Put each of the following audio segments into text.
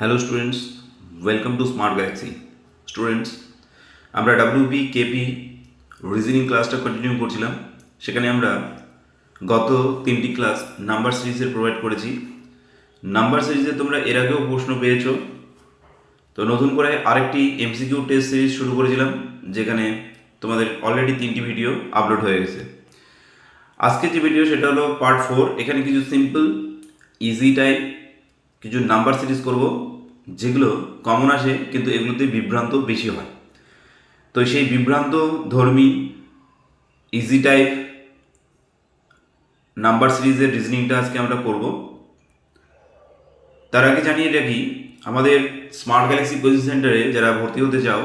Hello students welcome to Smart Galaxy students আমরা WB KP reasoning ক্লাসটা continue করছিলাম। সেখানে আমরা গত তিনটি ক্লাস নাম্বার সিরিজের প্রোভাইড করেছি। নাম্বার সিরিজে তোমরা এর আগেও প্রশ্ন পেয়েছ। তো নতুন করে আরেকটি এমসিকিউ টেস্ট সিরিজ শুরু করেছিলাম, যেখানে তোমাদের অলরেডি তিনটি ভিডিও আপলোড হয়ে গেছে। আজকে যে ভিডিও সেটা হলো পার্ট ফোর এখানে কিছু সিম্পল ইজি টাইপ কিছু নাম্বার সিরিজ করব, যেগুলো কমন আসে, কিন্তু এগুলোতে বিভ্রান্ত বেশি হয়। তো সেই বিভ্রান্ত ধর্মী ইজি টাইপ নাম্বার সিরিজের রিজনিংটা আজকে আমরা করব। তার আগে জানিয়ে রাখি, আমাদের স্মার্ট গ্যালাক্সি কোচিং সেন্টারে যারা ভর্তি হতে চাও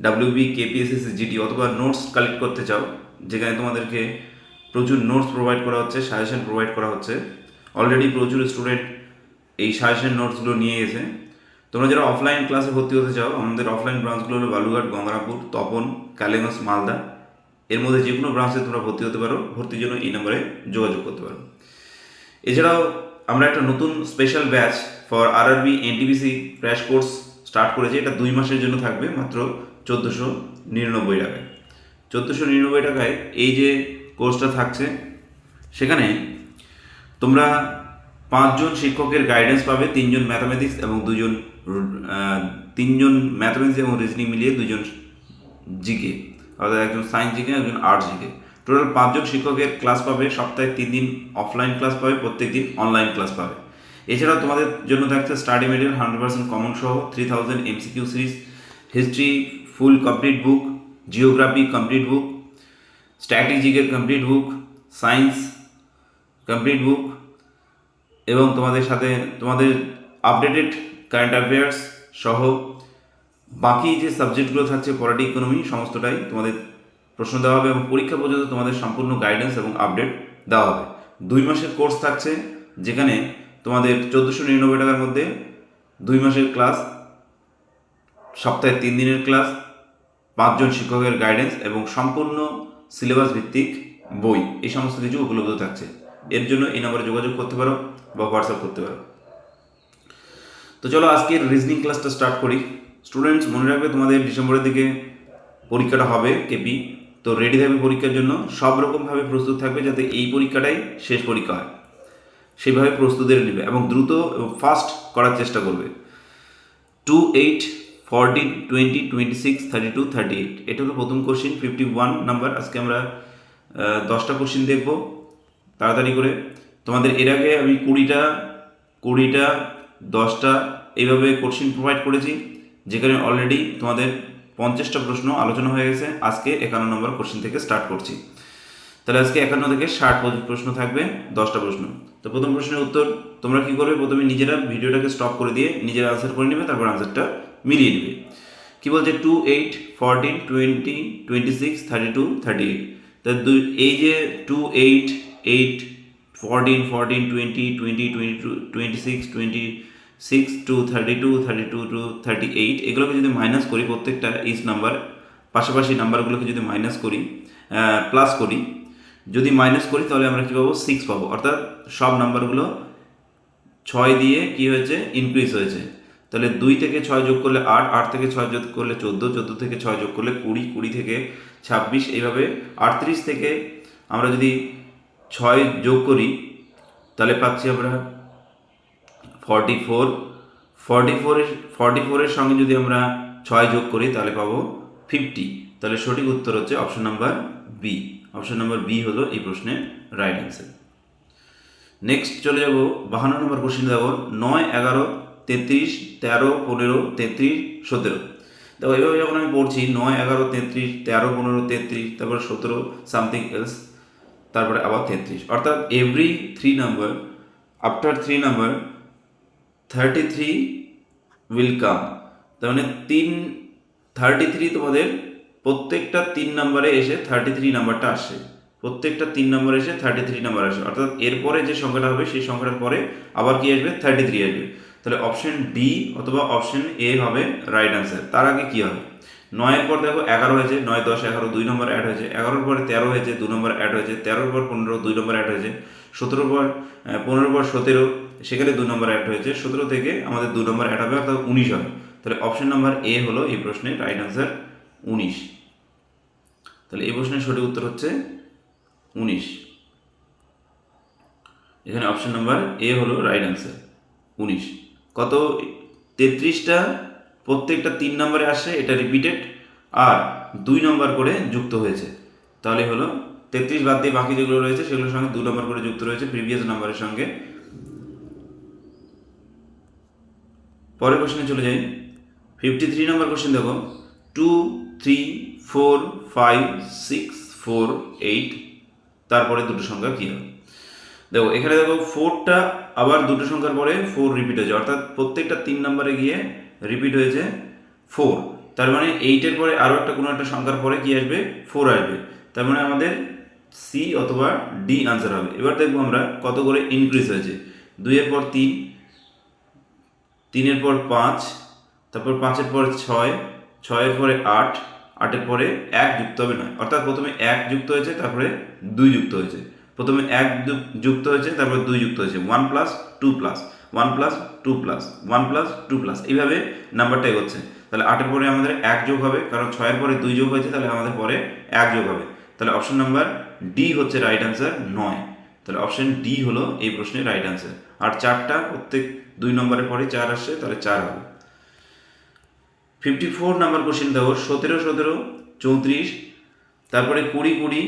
ডাব্লিউবি কেপিএসএসসি জিডি অথবা নোটস কালেক্ট করতে চাও, যেখানে তোমাদেরকে প্রচুর নোটস প্রোভাইড করা হচ্ছে সাজেশন প্রোভাইড করা হচ্ছে অলরেডি প্রচুর স্টুডেন্ট এই সাজেশন নোটসগুলো নিয়ে এসে তোমরা যারা অফলাইন ক্লাসে ভর্তি হতে চাও, আমাদের অফলাইন ব্রাঞ্চগুলো হলো বালুঘাট গঙ্গারামপুর, তপন, কালেগঞ্জ, মালদা। এর মধ্যে যে কোনো ব্রাঞ্চে তোমরা ভর্তি হতে পারো। ভর্তির জন্য এই নম্বরে যোগাযোগ করতে পারো। এছাড়াও আমরা একটা নতুন special batch for RRB NTPC crash course start করেছি। এটা দুই মাসের জন্য থাকবে, মাত্র চোদ্দোশো নিরানব্বই টাকায়। চোদ্দোশো নিরানব্বই টাকায় এই যে কোর্সটা থাকছে, সেখানে তোমরা পাঁচজন শিক্ষকের গাইডেন্স পাবে, তিনজন ম্যাথামেটিক্স এবং দুজন তিনজন ম্যাথামেটিক্স এবং রিজনিং মিলিয়ে দুজন জিকে অর্থাৎ একজন সায়েন্স জিকে একজন আর্টস জিকে টোটাল পাঁচজন শিক্ষকের ক্লাস পাবে, সপ্তাহে তিন দিন অফলাইন ক্লাস পাবে, প্রত্যেক দিন অনলাইন ক্লাস পাবে। এছাড়াও তোমাদের জন্য থাকছে study material hundred percent common সহ three thousand MCQ series history full complete book geography complete book স্ট্র্যাটেজিকের complete book science complete book এবং তোমাদের সাথে তোমাদের আপডেটেড কারেন্ট অ্যাফেয়ার্স সহ বাকি যে সাবজেক্টগুলো থাকছে পলিটি ইকোনমি সমস্তটাই তোমাদের প্রশ্ন দেওয়া হবে এবং পরীক্ষা পর্যন্ত তোমাদের সম্পূর্ণ গাইডেন্স এবং আপডেট দেওয়া হবে। দুই মাসের কোর্স থাকছে, যেখানে তোমাদের চোদ্দোশো নিরানব্বই টাকার মধ্যে দুই মাসের ক্লাস সপ্তাহে তিন দিনের ক্লাস পাঁচজন শিক্ষকের গাইডেন্স এবং সম্পূর্ণ সিলেবাস ভিত্তিক বই, এই সমস্ত কিছু উপলব্ধ থাকছে। এর জন্য এই নম্বরে যোগাযোগ করতে পারো বা হোয়াটসঅ্যাপ করতে পারো। তো চলো আজকের রিজনিং ক্লাসটা স্টার্ট করি। স্টুডেন্টস মনে রাখবে তোমাদের ডিসেম্বরের দিকে পরীক্ষাটা হবে কেপি তো রেডি থাকবে পরীক্ষার জন্য। সব রকমভাবে প্রস্তুত থাকবে যাতে এই পরীক্ষাটাই শেষ পরীক্ষা হয়। সেইভাবে প্রস্তুতি নেবে এবং দ্রুত এবং ফাস্ট করার চেষ্টা করবে। Two eight fourteen twenty twenty six thirty two thirty eight এটা হলো প্রথম কোশ্চিন ফিফটি ওয়ান নাম্বার আজকে আমরা দশটা কোশ্চিন দেখব। তাড়াতাড়ি করে। তোমাদের এর আগে আমি কুড়িটা কুড়িটা, দশটা এইভাবে কোশ্চিন প্রোভাইড করেছি, যেখানে অলরেডি তোমাদের পঞ্চাশটা প্রশ্ন আলোচনা হয়ে গেছে। আজকে একান্ন নম্বর কোশ্চিন থেকে স্টার্ট করছি। তাহলে আজকে একান্ন থেকে ষাট প্রশ্ন থাকবে, দশটা প্রশ্ন। তো প্রথম প্রশ্নের উত্তর তোমরা কি করবে? প্রথমে নিজেরা ভিডিওটাকে স্টপ করে দিয়ে নিজেরা আনসার করে নেবে, তারপর আনসারটা মিলিয়ে নেবে। কি বলছে? Two eight fourteen twenty twenty six thirty two thirty eight তা দুই, এই যে two eight eight fourteen fourteen twenty twenty twenty two twenty six twenty six two thirty two thirty two two thirty eight এগুলোকে যদি minus করি, প্রত্যেকটা each number পাশাপাশি নাম্বারগুলোকে যদি মাইনাস করি প্লাস করি, যদি মাইনাস করি, তাহলে আমরা কী পাবো? সিক্স পাবো। অর্থাৎ সব নাম্বারগুলো ছয় দিয়ে কি হয়েছে? ইনক্রিজ হয়েছে। তাহলে দুই থেকে ছয় যোগ করলে আট আট থেকে ছয় যোগ করলে চোদ্দ চোদ্দ থেকে ছয় যোগ করলে কুড়ি কুড়ি থেকে ছাব্বিশ, এইভাবে আটত্রিশ থেকে আমরা যদি ছয় যোগ করি, তাহলে পাচ্ছি আমরা ফর্টি ফোর ফর্টি ফোরের ফর্টি ফোরের সঙ্গে যদি আমরা ছয় যোগ করি, তাহলে পাবো ফিফটি তাহলে সঠিক উত্তর হচ্ছে option number B option number B হলো এই প্রশ্নের রাইট অ্যান্সার নেক্সট চলে যাব, বাহান্ন নম্বর কোশ্চেন দেখো, নয়, এগারো, তেত্রিশ, তেরো, পনেরো, তেত্রিশ, সতেরো। দেখো এইভাবে যখন আমি পড়ছি, নয়, এগারো, তেত্রিশ, তেরো, পনেরো, তেত্রিশ, তারপরে সতেরো সামথিং এলস তারপরে আবার তেত্রিশ। অর্থাৎ every three number after three number thirty three will come তার মানে তিন থার্টি থ্রি তোমাদের প্রত্যেকটা তিন নাম্বারে এসে থার্টি থ্রি নাম্বারটা আসে। প্রত্যেকটা তিন নম্বরে এসে থার্টি থ্রি নাম্বার আসে। অর্থাৎ এরপরে যে সংখ্যাটা হবে, সেই সংখ্যাটার পরে আবার কি আসবে? থার্টি থ্রি আসবে। তাহলে অপশন ডি অথবা অপশন এ হবে রাইট অ্যান্সার তার আগে কী হবে? নয়ের পর দেখো এগারো হয়েছে নয় দশ এগারো দুই নম্বর অ্যাড হয়েছে এগারোর পরে তেরো হয়েছে দু নম্বর অ্যাড হয়েছে তেরোর পর পনেরো দুই নম্বর অ্যাড হয়েছে সতেরো পর আহ, পনেরোর পর সতেরো সেখানে দু নম্বর অ্যাড হয়েছে সতেরো থেকে আমাদের দু নম্বর অ্যাড হবে অর্থাৎ উনিশ হবে। তাহলে অপশন নাম্বার এ হলো এই প্রশ্নের রাইট আনসার উনিশ। তাহলে এই প্রশ্নের সঠিক উত্তর হচ্ছে উনিশ। এখানে অপশন নাম্বার এ হলো রাইট আনসার উনিশ। কত? তেত্রিশটা প্রত্যেকটা তিন নম্বরে আসে, এটা রিপিটেড আর দুই নম্বর করে যুক্ত হয়েছে। তাহলে হলো তেত্রিশ বাদ দিয়ে বাকি যেগুলো রয়েছে, সেগুলোর সঙ্গে দু নম্বর করে যুক্ত রয়েছে প্রিভিয়াস নাম্বারের সঙ্গে। পরের কোশ্চেনে চলে যাই। ফিফটি থ্রি নম্বর কোশ্চেন দেখো। Two three four five six four eight তারপরে দুটো সংখ্যা কী হবে? দেখো, এখানে দেখো ফোরটা আবার দুটো সংখ্যার পরে ফোর রিপিট হয়েছে। অর্থাৎ প্রত্যেকটা তিন নম্বরে গিয়ে রিপিট হয়েছে ফোর তার মানে এইটের পরে আরও একটা কোনো একটা সংখ্যার পরে কি আসবে? ফোর আসবে। তার মানে আমাদের সি অথবা ডি আনসার হবে। এবার দেখব আমরা কত করে ইনক্রিজ হয়েছে। দুইয়ের পর তিন, তিনের পর পাঁচ, তারপর পাঁচের পর ছয়, ছয়ের পরে আট, আটের পরে এক যুক্ত হবে না অর্থাৎ প্রথমে এক যুক্ত হয়েছে, তারপরে দুই যুক্ত হয়েছে। প্রথমে এক যুক- যুক্ত হয়েছে, তারপরে দুই যুক্ত হয়েছে। One plus two plus one plus two plus one plus two plus এইভাবে নাম্বারটা এগোচ্ছে। তাহলে আটের পরে আমাদের এক যোগ হবে, কারণ ছয়ের পরে দুই যোগ হয়েছে, তাহলে আমাদের পরে এক যোগ হবে। তাহলে অপশন নাম্বার ডি হচ্ছে রাইট অ্যান্সার নয়। তাহলে অপশন ডি হলো এই প্রশ্নের রাইট অ্যান্সার আর চারটা, প্রত্যেক দুই নম্বরের পরে চার আসছে, তাহলে চার হবে। ফিফটি ফোর নাম্বার কোশ্চেন দেখো, সতেরো সতেরো, চৌত্রিশ, তারপরে কুড়ি কুড়ি,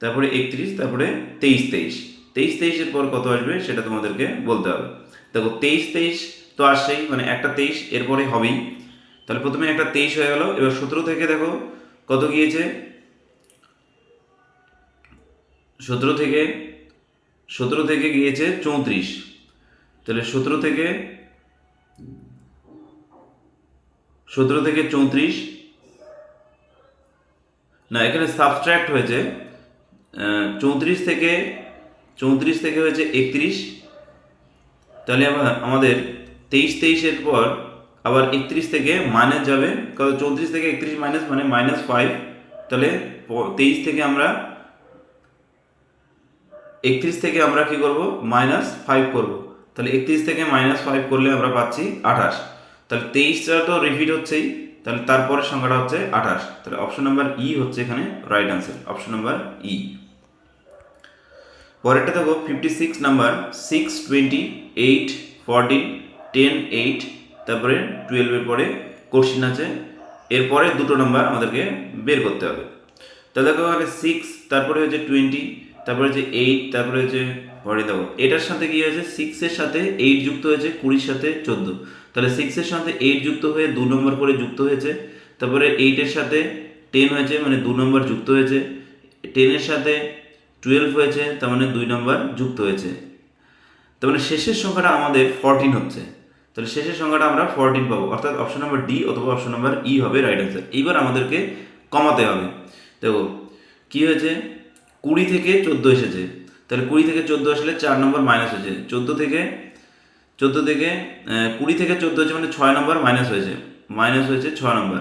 তারপরে একত্রিশ, তারপরে তেইশ তেইশ। তেইশ, তেইশের পর কত আসবে, সেটা তোমাদেরকে বলতে হবে। দেখো তেইশ তেইশ তো আসছেই মানে একটা তেইশ, এরপরে হবেই। তাহলে প্রথমে একটা তেইশ হয়ে গেল। এবার সতেরো থেকে দেখো কত গিয়েছে? সতেরো থেকে সতেরো থেকে গিয়েছে চৌত্রিশ। তাহলে সতেরো থেকে সতেরো থেকে চৌত্রিশ। না, এখানে সাবস্ট্র্যাক্ট হয়েছে চৌত্রিশ থেকে চৌত্রিশ থেকে হয়েছে একত্রিশ। তাহলে আবার আমাদের তেইশ তেইশের পর আবার একত্রিশ থেকে মাইনাস যাবে। কত চৌত্রিশ থেকে একত্রিশ মাইনাস মানে মাইনাস ফাইভ তাহলে তেইশ থেকে আমরা একত্রিশ থেকে আমরা কি করব? মাইনাস ফাইভ করব। তাহলে একত্রিশ থেকে মাইনাস ফাইভ করলে আমরা পাচ্ছি আঠাশ। তাহলে তেইশটা তো রিপিট হচ্ছেই। তাহলে তারপরের সংখ্যাটা হচ্ছে আঠাশ। তাহলে অপশন নাম্বার ই হচ্ছে এখানে right answer option number E পরেরটা দেখো fifty six number six twenty eight fourteen ten eight তারপরে টুয়েলভের পরে কোশ্চিন আছে। এরপরে দুটো নাম্বার আমাদেরকে বের করতে হবে। তা দেখো এখানে সিক্স তারপরে হচ্ছে টোয়েন্টি তারপরে হচ্ছে এইট তারপরে হচ্ছে পরে দেখো এটার সাথে কি হয়েছে? সিক্সের সাথে এইট যুক্ত হয়েছে, কুড়ির সাথে চোদ্দ। তাহলে সিক্সের সাথে এইট যুক্ত হয়ে দু নম্বর করে যুক্ত হয়েছে। তারপরে এইটের সাথে টেন হয়েছে মানে দু নম্বর যুক্ত হয়েছে। টেনের সাথে টুয়েলভ হয়েছে, তার মানে দুই নম্বর যুক্ত হয়েছে। তার শেষের সংখ্যাটা আমাদের ফরটিন হচ্ছে। তাহলে শেষের সংখ্যাটা আমরা ফরটিন পাবো। অর্থাৎ অপশন নাম্বার ডি অথবা অপশন নাম্বার ই হবে রাইট অ্যান্সার এইবার আমাদেরকে কমাতে হবে। দেখো, কি হয়েছে? কুড়ি থেকে চোদ্দ এসেছে। তাহলে কুড়ি থেকে চোদ্দ আসলে চার নম্বর মাইনাস হয়েছে। চোদ্দ থেকে চোদ্দ থেকে কুড়ি থেকে চোদ্দ হয়েছে মানে ছয় নম্বর মাইনাস হয়েছে। মাইনাস হয়েছে ছয় নম্বর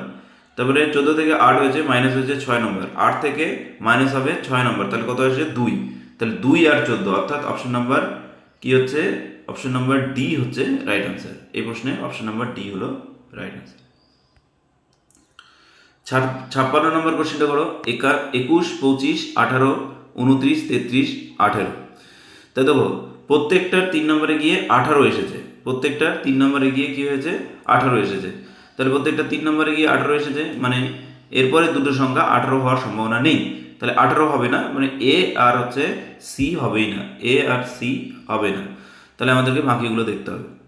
তারপরে চোদ্দ থেকে আট হয়েছে মাইনাস হয়েছে ছয় নম্বর আট থেকে মাইনাস হবে ছয় নম্বর তাহলে কত আসছে দুই। তাহলে দুই আর চোদ্দ, অর্থাৎ অপশন নাম্বার কি হচ্ছে? অপশন নাম্বার ডি হচ্ছে রাইট আনসার এই প্রশ্নে অপশন নাম্বার ডি হলো রাইট আনসার ছাপ্পান্ন নম্বর কোশ্চেনটা করো। একা, একুশ, পঁচিশ, আঠারো, উনত্রিশ, তেত্রিশ, আঠেরো। তাই দেখো প্রত্যেকটার তিন নম্বরে গিয়ে আঠারো এসেছে। প্রত্যেকটার তিন নম্বরে গিয়ে কি হয়েছে? আঠারো এসেছে। তাহলে প্রত্যেকটা তিন নম্বরে গিয়ে আঠারো এসেছে মানে এরপরে দুটো সংখ্যা আঠারো হওয়ার সম্ভাবনা নেই। তাহলে আঠারো হবে না মানে এ আর হচ্ছে সি হবেই না। এ আর সি হবে না। তাহলে আমাদেরকে বাকিগুলো দেখতে হবে।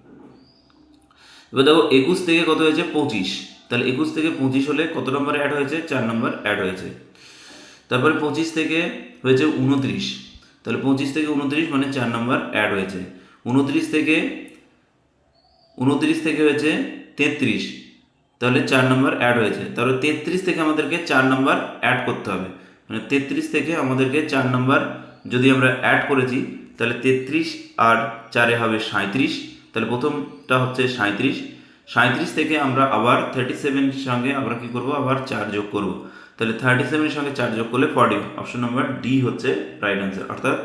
এবার দেখো, একুশ থেকে কত হয়েছে? পঁচিশ। তাহলে একুশ থেকে পঁচিশ হলে কত নম্বর অ্যাড হয়েছে? চার নম্বর অ্যাড হয়েছে। তারপরে পঁচিশ থেকে হয়েছে উনত্রিশ। তাহলে পঁচিশ থেকে উনত্রিশ মানে চার নম্বর অ্যাড হয়েছে। উনত্রিশ থেকে উনত্রিশ থেকে হয়েছে তেত্রিশ। তাহলে চার নম্বর অ্যাড হয়েছে। তাহলে তেত্রিশ থেকে আমাদেরকে চার নম্বর অ্যাড করতে হবে। মানে তেত্রিশ থেকে আমাদেরকে চার নম্বর যদি আমরা অ্যাড করেছি তাহলে তেত্রিশ আর চারে হবে সাঁত্রিশ তাহলে প্রথমটা হচ্ছে সাঁত্রিশ সাঁত্রিশ থেকে আমরা আবার থার্টি সেভেনের সঙ্গে আমরা কী করব? আবার চার যোগ করব। তাহলে থার্টি সেভেনের সঙ্গে চার যোগ করলে ফর্টি অপশন নাম্বার ডি হচ্ছে রাইট অ্যান্সার অর্থাৎ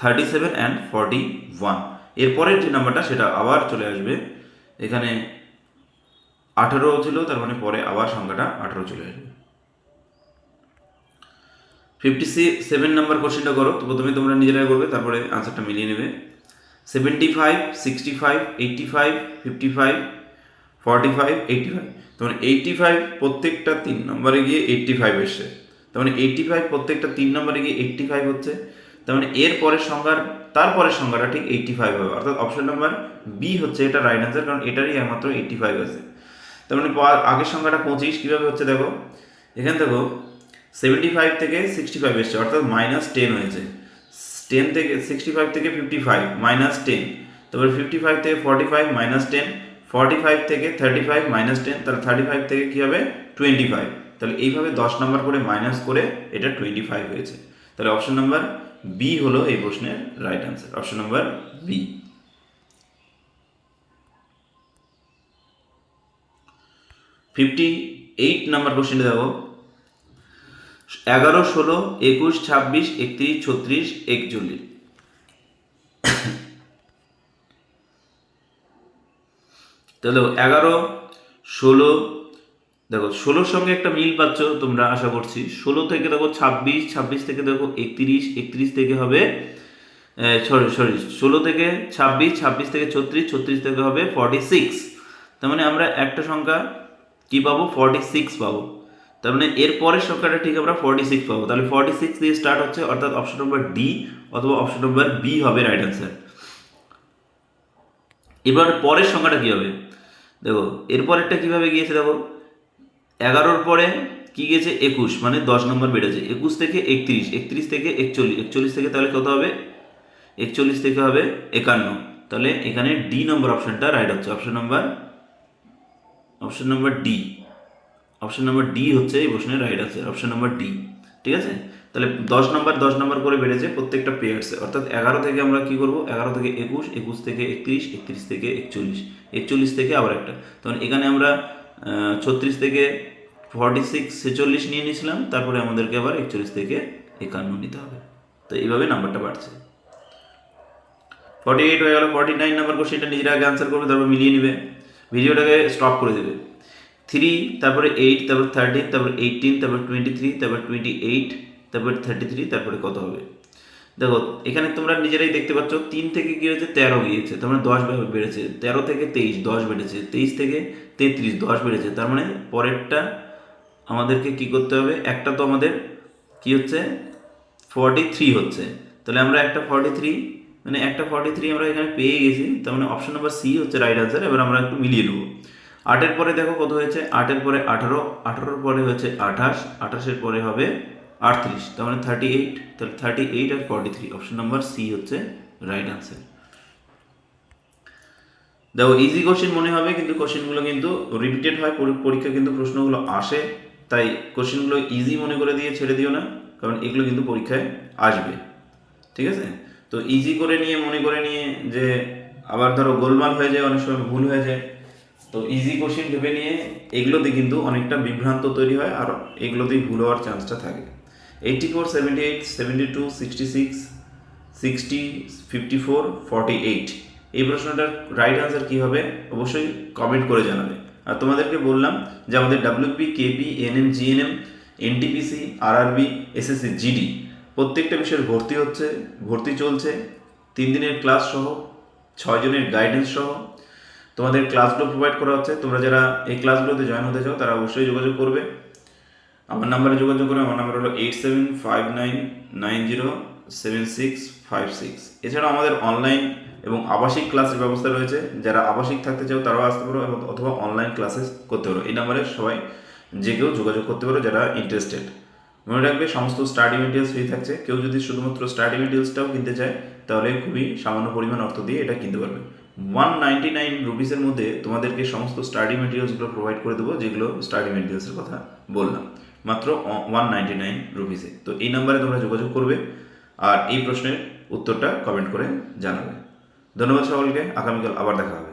thirty seven and forty one এরপরের যে নাম্বারটা সেটা আবার চলে আসবে। এখানে আঠেরো ছিল, তার মানে পরে আবার সংখ্যাটা আঠেরো চলে আসবে। ফিফটি সেভেন নাম্বার কোশ্চেনটা করো। তো প্রথমে তোমরা নিজেরাই করবে, তারপরে আনসারটা মিলিয়ে নেবে। Seventy five sixty five eighty five fifty five forty five eighty five তার মানে এইটটি ফাইভ প্রত্যেকটা তিন নম্বরে গিয়ে এইটটি ফাইভ এসছে। তার মানে এইটটি ফাইভ প্রত্যেকটা তিন নম্বরে গিয়ে এইটটি ফাইভ হচ্ছে। তার মানে এর পরের সংখ্যার তারপরের সংখ্যাটা ঠিক এইটটি ফাইভ হবে। অর্থাৎ অপশন নাম্বার বি হচ্ছে এটা রাইট আনসার কারণ এটারই একমাত্র এইটটি ফাইভ আছে। তার মানে আগের সংখ্যাটা পঁচিশ, কীভাবে হচ্ছে দেখো? এখানে দেখো সেভেন্টি ফাইভ থেকে সিক্সটি ফাইভ এসছে, অর্থাৎ মাইনাস টেন হয়েছে। টেন থেকে সিক্সটি ফাইভ থেকে ফিফটি ফাইভ মাইনাস টেন তারপরে ফিফটি ফাইভ থেকে forty five minus ten forty five থেকে থার্টি ফাইভ মাইনাস টেন তাহলে থার্টি ফাইভ থেকে কী হবে? টোয়েন্টি ফাইভ তাহলে এইভাবে দশ নম্বর করে মাইনাস করে এটা টোয়েন্টি ফাইভ হয়েছে। তাহলে অপশন নাম্বার বি হলো এই প্রশ্নের right answer option number B fifty eight number কোশ্চেনটা দেখো। এগারো, ষোলো, একুশ, ছাব্বিশ, একত্রিশ, ছত্রিশ, একচল্লিশ। তাহলে এগারো, ষোলো, দেখো, ষোলোর সঙ্গে একটা মিল পাচ্ছ তোমরা, আশা করছি। ষোলো থেকে দেখো ছাব্বিশ ছাব্বিশ থেকে দেখো একত্রিশ একত্রিশ থেকে হবে সরি সরি, ষোলো থেকে ছাব্বিশ ছাব্বিশ থেকে ছত্রিশ ছত্রিশ থেকে হবে ফর্টি সিক্স তার মানে আমরা একটা সংখ্যা কি পাবো? ফর্টি সিক্স পাবো। তার মানে এর পরের সংখ্যাটা ঠিক আমরা ফর্টি সিক্স পাবো। তাহলে ফর্টি সিক্স দিয়ে স্টার্ট হচ্ছে, অর্থাৎ অপশন নম্বর ডি অথবা অপশন নম্বর বি হবে রাইট অ্যান্সার এবার পরের সংখ্যাটা কী হবে? দেখো এরপরেরটা কীভাবে গিয়েছে দেখো? এগারোর পরে কি গিয়েছে? একুশ মানে দশ নম্বর বেড়েছে। একুশ থেকে একত্রিশ একত্রিশ থেকে একচল্লিশ একচল্লিশ থেকে তাহলে কত হবে? একচল্লিশ থেকে হবে একান্ন। তাহলে এখানে ডি নম্বর অপশনটা রাইট হচ্ছে। Option number option number D option number D হচ্ছে এই প্রশ্নের রাইট আছে অপশন নাম্বার ডি ঠিক আছে? তাহলে দশ নম্বর দশ নম্বর করে বেড়েছে প্রত্যেকটা পেয়ার্সে অর্থাৎ এগারো থেকে আমরা কি করব? এগারো থেকে একুশ একুশ থেকে একত্রিশ একত্রিশ থেকে একচল্লিশ একচল্লিশ থেকে আবার একটা। তখন এখানে আমরা ছত্রিশ থেকে ফর্টি সিক্স ছেচল্লিশ নিয়ে নিয়েছিলাম, তারপরে আমাদেরকে আবার একচল্লিশ থেকে একান্ন নিতে হবে। তো এইভাবে নাম্বারটা বাড়ছে। ফর্টি এইট হয়ে গেল ফর্টি নাইন নাম্বার কোশ্চেনটা নিজেরা আগে আনসার করবে, তারপর মিলিয়ে নেবে। ভিডিওটাকে স্টপ করে দেবে। থ্রি তারপরে এইট তারপর থার্টিন তারপর এইটিন তারপর টোয়েন্টি থ্রি তারপর টোয়েন্টি এইট তারপর থার্টি থ্রি তারপরে কত হবে? দেখো, এখানে তোমরা নিজেরাই দেখতে পাচ্ছ, তিন থেকে কী হয়েছে? তেরো গিয়েছে। তার মানে দশ বেড়েছে। তেরো থেকে তেইশ, দশ বেড়েছে। তেইশ থেকে তেত্রিশ, দশ বেড়েছে। তার মানে পরেরটা আমাদেরকে কি করতে হবে? একটা তো আমাদের কি হচ্ছে? ফর্টি থ্রি হচ্ছে। তাহলে আমরা একটা ফর্টি থ্রি মানে একটা ফর্টি থ্রি আমরা এখানে পেয়ে গেছি। তার মানে অপশন নাম্বার সি হচ্ছে রাইট আনসার এবার আমরা একটু মিলিয়ে নেব। আটের পরে দেখো কত হয়েছে? আটের পরে আঠারো, আঠারোর পরে হয়েছে আঠাশ, আঠাশের পরে হবে আটত্রিশ, তার মানে থার্টি এইট তাহলে থার্টি এইট আর forty three option number C হচ্ছে রাইট আনসার দেখো ইজি কোশ্চেন মনে হবে, কিন্তু কোশ্চেনগুলো কিন্তু রিপিটেড হয়, পরি- পরীক্ষা কিন্তু প্রশ্নগুলো আসে, তাই কোশ্চেনগুলো ইজি মনে করে দিয়ে ছেড়ে দিও না, কারণ এগুলো কিন্তু পরীক্ষায় আসবে, ঠিক আছে? তো ইজি করে নিয়ে, মনে করে নিয়ে যে আবার ধরো গোলমাল হয়ে যায়, অনেক সময় ভুল হয়ে যায় তো ইজি কোশ্চেন ভেবে নিয়ে এগুলোতে কিন্তু অনেকটা বিভ্রান্ত তৈরি হয় আর এগুলোতেই ভুল হওয়ার চান্সটা থাকে। Eighty four seventy eight seventy two sixty six sixty fifty four forty eight এই প্রশ্নটার রাইট আনসার কী হবে অবশ্যই কমেন্ট করে জানাবে। আর তোমাদেরকে বললাম যে আমাদের WP KP NM GNM NTPC RRB SSC GD প্রত্যেকটা বিষয়ের ভর্তি হচ্ছে, ভর্তি চলছে। তিন দিনের ক্লাস সহ ছয়জনের গাইডেন্স সহ তোমাদের ক্লাসগুলো প্রোভাইড করা হচ্ছে। তোমরা যারা এই ক্লাসগুলোতে জয়েন হতে চাও, তারা অবশ্যই যোগাযোগ করবে। আমার নাম্বারে যোগাযোগ করবে আমার নাম্বার হলো eight seven five nine nine zero seven six five six এছাড়াও আমাদের অনলাইন এবং আবাসিক ক্লাসের ব্যবস্থা রয়েছে। যারা আবাসিক থাকতে চাও, তারাও আসতে পারো এবং অথবা অনলাইন ক্লাসেস করতে পারো। এই নাম্বারে সবাই যে কেউ যোগাযোগ করতে পারো যারা ইন্টারেস্টেড মনে রাখবে, সমস্ত স্টাডি মেটেরিয়ালস ফ্রি থাকছে। কেউ যদি শুধুমাত্র স্টাডি মেটেরিয়ালসটাও কিনতে চায়, তাহলে খুবই সামান্য পরিমাণ অর্থ দিয়ে এটা কিনতে পারবে। ওয়ান নাইনটি নাইন রুপিসের মধ্যে তোমাদেরকে সমস্ত স্টাডি মেটেরিয়ালসগুলো প্রোভাইড করে দেবো, যেগুলো স্টাডি মেটেরিয়ালসের কথা বললাম। মাত্র ওয়ান নাইনটি নাইন রুপিসে তো এই নাম্বারে তোমরা যোগাযোগ করবে আর এই প্রশ্নের উত্তরটা কমেন্ট করে জানাবে। ধন্যবাদ সকলকে। আগামীকাল আবার দেখা হবে।